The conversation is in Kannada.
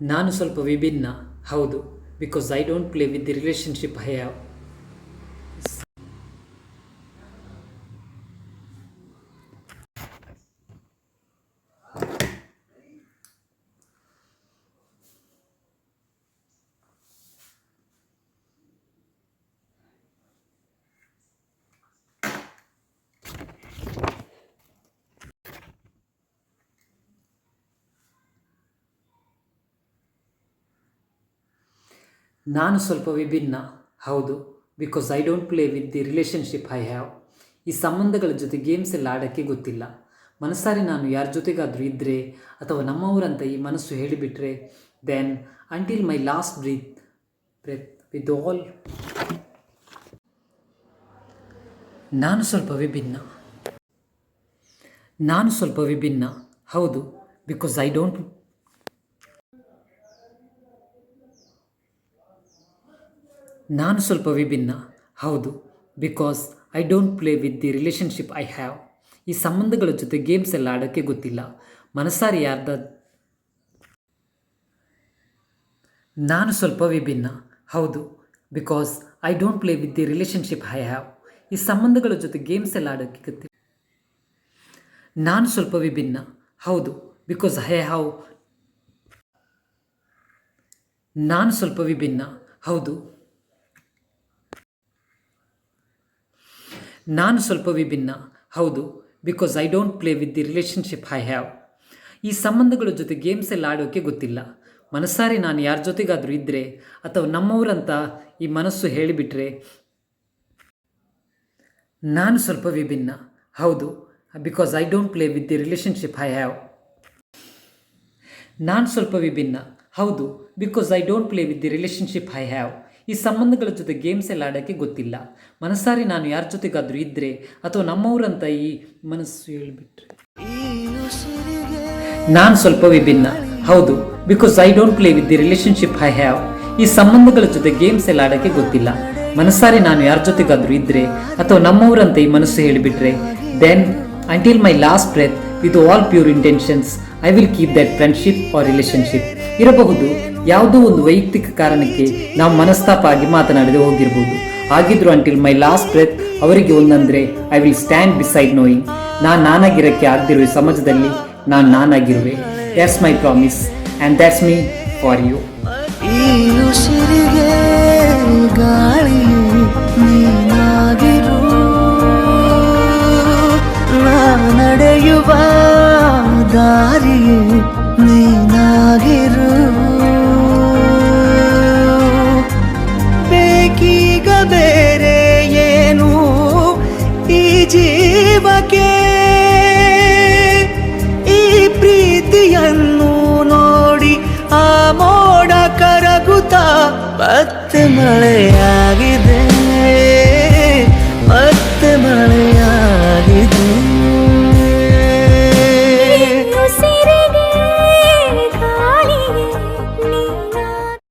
ನಾನು ಸ್ವಲ್ಪ ವಿಭಿನ್ನ ಹೌದು because I don't play with the relationship I have ನಾನು ಸ್ವಲ್ಪ ವಿಭಿನ್ನ. ಹೌದು because I don't play with the relationship I have ಈ ಸಂಬಂಧಗಳ ಜೊತೆ ಗೇಮ್ಸ್ ಎಲ್ಲ ಆಡೋಕ್ಕೆ ಗೊತ್ತಿಲ್ಲ. ಮನಸ್ಸಾರಿ ನಾನು ಯಾರ ಜೊತೆಗಾದರೂ ಇದ್ದರೆ ಅಥವಾ ನಮ್ಮವರಂತ ಈ ಮನಸ್ಸು ಹೇಳಿಬಿಟ್ರೆ then until my last breath breath with all ನಾನು ಸ್ವಲ್ಪ ವಿಭಿನ್ನ. ನಾನು ಸ್ವಲ್ಪ ವಿಭಿನ್ನ. ಹೌದು ಬಿಕಾಸ್ ಐ ಡೋಂಟ್ ನಾನು ಸ್ವಲ್ಪ ವಿಭಿನ್ನ. ಹೌದು because I don't play with the relationship I have ಈ ಸಂಬಂಧಗಳ ಜೊತೆ ಗೇಮ್ಸ್ ಎಲ್ಲ ಆಡೋಕ್ಕೆ ಗೊತ್ತಿಲ್ಲ. ಮನಸ್ಸಾರಿ ಯಾರ್ದ ನಾನು ಸ್ವಲ್ಪ ವಿಭಿನ್ನ. ಹೌದು because I don't play with the relationship I have ಈ ಸಂಬಂಧಗಳ ಜೊತೆ ಗೇಮ್ಸ್ ಎಲ್ಲ ಆಡೋಕ್ಕೆ ಗೊತ್ತಿಲ್ಲ. ನಾನು ಸ್ವಲ್ಪ ವಿಭಿನ್ನ. ಹೌದು ಬಿಕಾಸ್ ಐ ಹ್ಯಾವ್ ನಾನು ಸ್ವಲ್ಪ ವಿಭಿನ್ನ. ಹೌದು ನಾನು ಸ್ವಲ್ಪ ವಿಭಿನ್ನ ಹೌದು because I don't play with the relationship I have ಈ ಸಂಬಂಧಗಳ ಜೊತೆ ಗೇಮ್ಸ್ ಎಲ್ಲ ಆಡೋಕ್ಕೆ ಗೊತ್ತಿಲ್ಲ. ಮನಸ್ಸಾರಿ ನಾನು ಯಾರ ಜೊತೆಗಾದರೂ ಇದ್ದರೆ ಅಥವಾ ನಮ್ಮವರಂತ ಈ ಮನಸ್ಸು ಹೇಳಿಬಿಟ್ರೆ ನಾನು ಸ್ವಲ್ಪ ವಿಭಿನ್ನ ಹೌದು because I don't play with the relationship I have ನಾನು ಸ್ವಲ್ಪ ವಿಭಿನ್ನ ಹೌದು because I don't play with the relationship I have ಈ ಸಂಬಂಧಗಳ ಜೊತೆ ಗೇಮ್ಸ್ ಎಲ್ಲ ಆಡೋಕ್ಕೆ ಗೊತ್ತಿಲ್ಲ. ಮನಸ್ಸಾರಿ ನಾನು ಯಾರ ಜೊತೆಗಾದರೂ ಇದ್ದರೆ ಅಥವಾ ನಮ್ಮವರಂತ ಈ ಮನಸ್ಸು ಹೇಳಿಬಿಟ್ರೆ. ನಾನು ಸ್ವಲ್ಪ ವಿಭಿನ್ನ ಹೌದು because I don't play with the relationship I have ಈ ಸಂಬಂಧಗಳ ಜೊತೆ ಗೇಮ್ಸ್ ಎಲ್ಲ ಆಡೋಕ್ಕೆ ಗೊತ್ತಿಲ್ಲ. ಮನಸ್ಸಾರಿ ನಾನು ಯಾರ ಜೊತೆಗಾದರೂ ಇದ್ದರೆ ಅಥವಾ ನಮ್ಮವರಂತ ಈ ಮನಸ್ಸು ಹೇಳಿಬಿಟ್ರೆ then until my last breath with all pure intentions I will keep that friendship or relationship ಇರಬಹುದು ಯಾವುದೋ ಒಂದು ವೈಯಕ್ತಿಕ ಕಾರಣಕ್ಕೆ ನಾವು ಮನಸ್ತಾಪ ಆಗಿ ಮಾತನಾಡದೆ ಹೋಗಿರ್ಬೋದು. ಆಗಿದ್ರು ಅಂಟಿಲ್ ಮೈ ಲಾಸ್ಟ್ ಬ್ರೆತ್ ಅವರಿಗೆ ಒಂದಂದ್ರೆ I will stand beside knowing ನಾನು ನಾನಾಗಿರೋಕ್ಕೆ ಆಗದಿರುವ ಸಮಾಜದಲ್ಲಿ ನಾನು ನಾನಾಗಿರುವೆ. That's my promise and that's me for you ಮತ್ತೆ ಮಳೆಯಾಗಿದೆ ಮತ್ತೆ ಮಳೆ